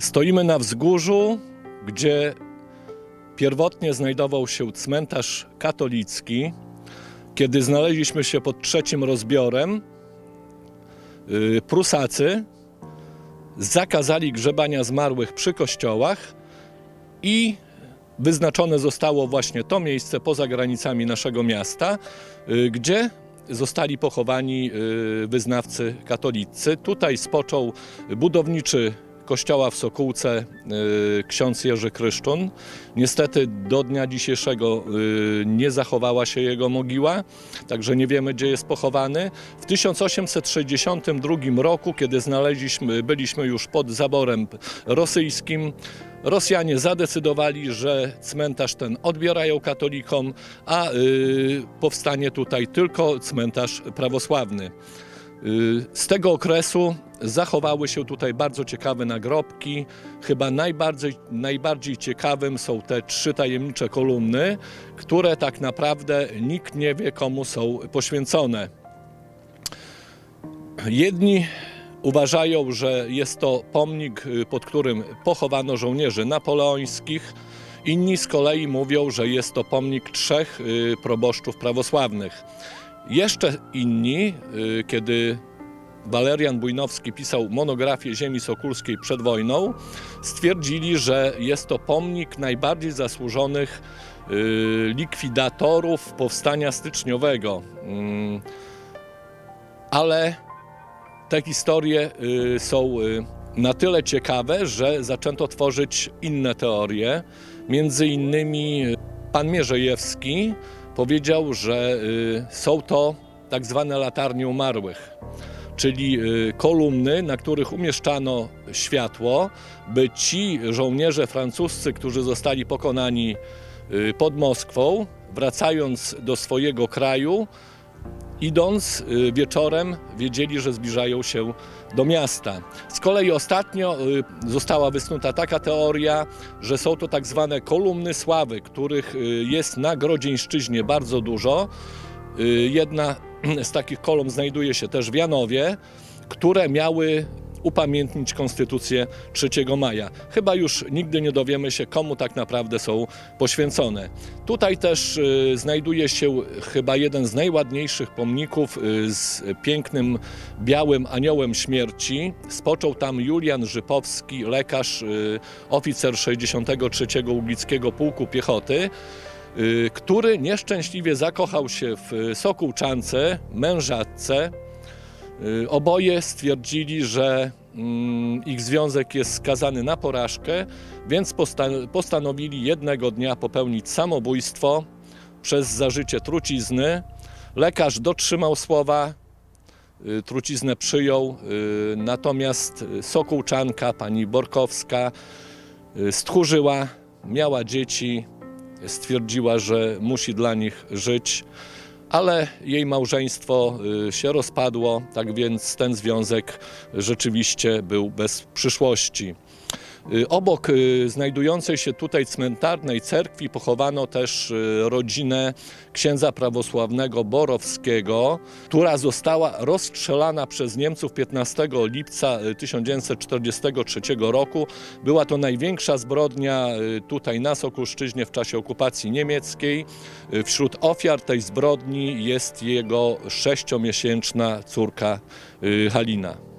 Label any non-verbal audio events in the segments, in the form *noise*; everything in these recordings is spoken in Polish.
Stoimy na wzgórzu, gdzie pierwotnie znajdował się cmentarz katolicki. Kiedy znaleźliśmy się pod trzecim rozbiorem, y, Prusacy zakazali grzebania zmarłych przy kościołach i wyznaczone zostało właśnie to miejsce poza granicami naszego miasta, y, gdzie zostali pochowani y, wyznawcy katolicy. Tutaj spoczął budowniczy kościoła w Sokółce y, ksiądz Jerzy Kryszczun. Niestety do dnia dzisiejszego y, nie zachowała się jego mogiła, także nie wiemy gdzie jest pochowany. W 1862 roku, kiedy znaleźliśmy, byliśmy już pod zaborem rosyjskim, Rosjanie zadecydowali, że cmentarz ten odbierają katolikom, a y, powstanie tutaj tylko cmentarz prawosławny. Y, Z tego okresu zachowały się tutaj bardzo ciekawe nagrobki. Chyba najbardziej, najbardziej ciekawym są te trzy tajemnicze kolumny, które tak naprawdę nikt nie wie komu są poświęcone. Jedni uważają, że jest to pomnik, y, pod którym pochowano żołnierzy napoleońskich. Inni z kolei mówią, że jest to pomnik trzech y, proboszczów prawosławnych. Jeszcze inni, y, kiedy Walerian Bujnowski pisał monografię ziemi sokulskiej przed wojną, stwierdzili, że jest to pomnik najbardziej zasłużonych y, likwidatorów powstania styczniowego. Mm, Ale te historie y, są na tyle ciekawe, że zaczęto tworzyć inne teorie. Między innymi pan Mierzejewski powiedział, że y, są to tak zwane latarnie umarłych, czyli y, kolumny, na których umieszczano światło, by ci żołnierze francuscy, którzy zostali pokonani y, pod Moskwą, wracając do swojego kraju, idąc y, wieczorem, wiedzieli, że zbliżają się do miasta. Z kolei ostatnio y, została wysnuta taka teoria, że są to tak zwane kolumny sławy, których y, jest na Grodzieńszczyźnie bardzo dużo. Jedna *clears throat* z takich kolumn znajduje się też w Janowie, które miały upamiętnić Konstytucję 3 maja. Chyba już nigdy nie dowiemy się, komu tak naprawdę są poświęcone. Tutaj też y, znajduje się chyba jeden z najładniejszych pomników y, z pięknym białym aniołem śmierci. Spoczął tam Julian Żypowski, lekarz, y, oficer 63 Uglickiego Pułku Piechoty który nieszczęśliwie zakochał się w Sokółczance, mężatce. Y, Oboje stwierdzili, że mm, ich związek jest skazany na porażkę, więc posta- postanowili jednego dnia popełnić samobójstwo przez zażycie trucizny. Lekarz dotrzymał słowa, y, truciznę przyjął, y, natomiast Sokółczanka, pani Borkowska, stchórzyła, miała dzieci, stwierdziła, że musi dla nich żyć, ale jej małżeństwo y, się rozpadło, tak więc ten związek rzeczywiście był bez przyszłości. Y, Obok y, znajdującej się tutaj cmentarnej cerkwi pochowano też y, rodzinę księdza prawosławnego Borowskiego, która została rozstrzelana przez Niemców 15 lipca y, 1943 roku. Była to największa zbrodnia tutaj na Sokulszczyźnie w czasie okupacji niemieckiej. Wśród ofiar tej zbrodni jest jego sześciomiesięczna córka Halina.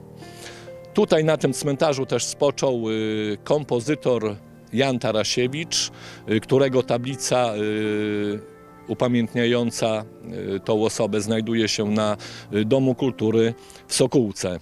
Tutaj na tym cmentarzu też spoczął y, kompozytor Jan Tarasiewicz, y, którego tablica y, upamiętniająca tą osobę znajduje się na Domu Kultury w Sokółce.